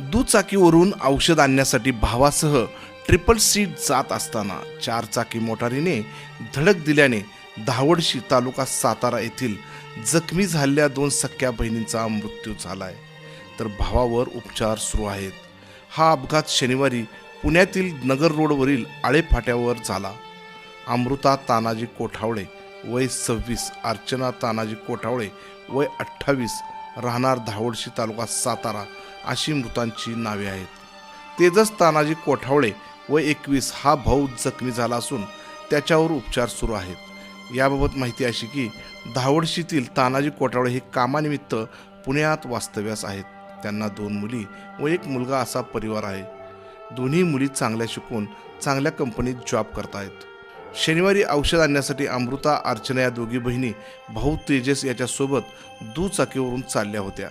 दुचाकीवरून औषध आणण्यासाठी भावासह ट्रिपल सीट जात असताना चारचाकी मोटारीने धडक दिल्याने धावडशी तालुका सातारा येथील जखमी झालेल्या दोन सख्या बहिणींचा मृत्यू झालाय. तर भावावर उपचार सुरू आहेत. हा अपघात शनिवारी पुण्यातील नगर रोडवरील आळे फाट्यावर झाला. अमृता तानाजी कोठावळे वय सव्वीस अर्चना तानाजी कोठावळे वय अठ्ठावीस राहणार धावडशी तालुका सातारा अशी मृतांची नावे आहेत. तेजस तानाजी कोठावळे व एकवीस हा भाऊ जखमी झाला असून त्याच्यावर उपचार सुरू आहेत. याबाबत माहिती अशी की धावडशीतील तानाजी कोठावळे हे कामानिमित्त पुण्यात वास्तव्यास आहेत. त्यांना दोन मुली व एक मुलगा असा परिवार आहे. दोन्ही मुली चांगल्या शिकून चांगल्या कंपनीत जॉब करतायत. शनिवारी औषध आणण्यासाठी अमृता अर्चना या दोघी बहिणी भाऊ तेजस याच्यासोबत दुचाकीवरून चालल्या होत्या.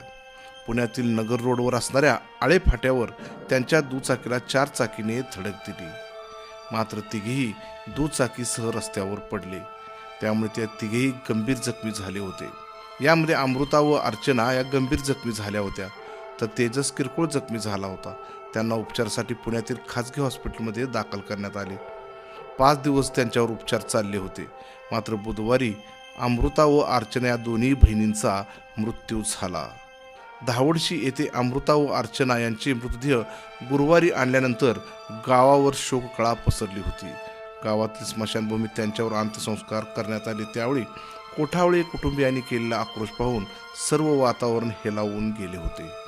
पुण्यातील नगर रोडवर असणाऱ्या आळे फाट्यावर त्यांच्या दुचाकीला चार चाकीने धडक दिली. मात्र तिघेही दुचाकीसह रस्त्यावर पडले. त्यामुळे त्या तिघेही गंभीर जखमी झाले होते. यामध्ये अमृता व अर्चना या गंभीर जखमी झाल्या होत्या. तर तेजस किरकोळ जखमी झाला होता. त्यांना उपचारासाठी पुण्यातील खाजगी हॉस्पिटलमध्ये दाखल करण्यात आले. पाच दिवस त्यांच्यावर उपचार चालले होते. मात्र बुधवारी अमृता व अर्चना या दोन्ही बहिणींचा मृत्यू झाला. धावडशी येथे अमृता व अर्चना यांचे मृतदेह गुरुवारी आणल्यानंतर गावावर शोककळा पसरली होती. गावातील स्मशानभूमीत त्यांच्यावर अंत्यसंस्कार करण्यात आले. त्यावेळी कोठावळे कुटुंबियांनी केलेला आक्रोश पाहून सर्व वातावरण हेलावून गेले होते.